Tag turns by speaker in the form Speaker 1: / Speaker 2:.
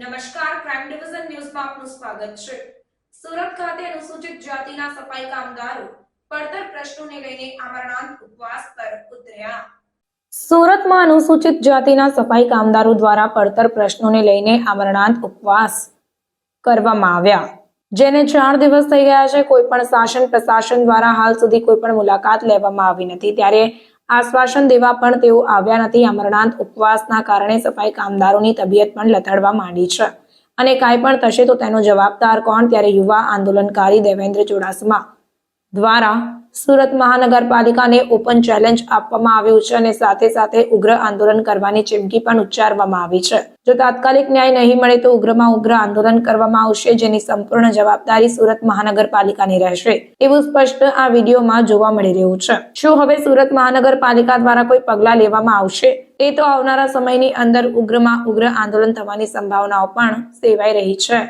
Speaker 1: નમસ્કાર crime division ન્યૂઝમાં આપનું સ્વાગત છે. સુરત ખાતે અનુસૂચિત જાતિના સફાઈ કામદારો પડતર પ્રશ્નોને લઈને આમરણાંત ઉપવાસ પર ઉતર્યા. સુરતમાં અનુસૂચિત જાતિના સફાઈ કામદારો દ્વારા પડતર પ્રશ્નોને લઈને આમરણાંત ઉપવાસ કરવામાં આવ્યા. જેને ચાર દિવસ થઈ ગયા છે, કોઈ પણ શાસન પ્રશાસન દ્વારા હાલ સુધી કોઈ પણ મુલાકાત લેવામાં આવી નથી. ત્યારે આશ્વાસન દેવા પણ તેઓ આવ્યા નથી. અમરનાથ ઉપવાસના કારણે સફાઈ કામદારોની તબિયત પણ લથડવા માંડી છે. અને કાંઈ પણ થશે તો તેનો જવાબદાર કોણ? ત્યારે યુવા આંદોલનકારી દેવેન્દ્ર ચુડાસમા દ્વારા સુરત મહાનગરપાલિકાને ઓપન ચેલેન્જ આપવામાં આવ્યું છે અને સાથે સાથે ઉગ્ર આંદોલન કરવાની ચીમકી પણ ઉચ્ચારવામાં આવી છે. જો તાત્કાલિક ન્યાય નહીં મળે તો ઉગ્રમાં ઉગ્ર આંદોલન કરવામાં આવશે જેની સંપૂર્ણ જવાબદારી સુરત મહાનગરપાલિકાની રહેશે. એવું સ્પષ્ટ આ વિડીયોમાં જોવા મળી રહ્યું છે. શું હવે સુરત મહાનગરપાલિકા દ્વારા કોઈ પગલાં લેવામાં આવશે? એ તો આવનારા સમયની અંદર ઉગ્રમાં ઉગ્ર આંદોલન થવાની સંભાવનાઓ પણ સેવાઈ રહી છે.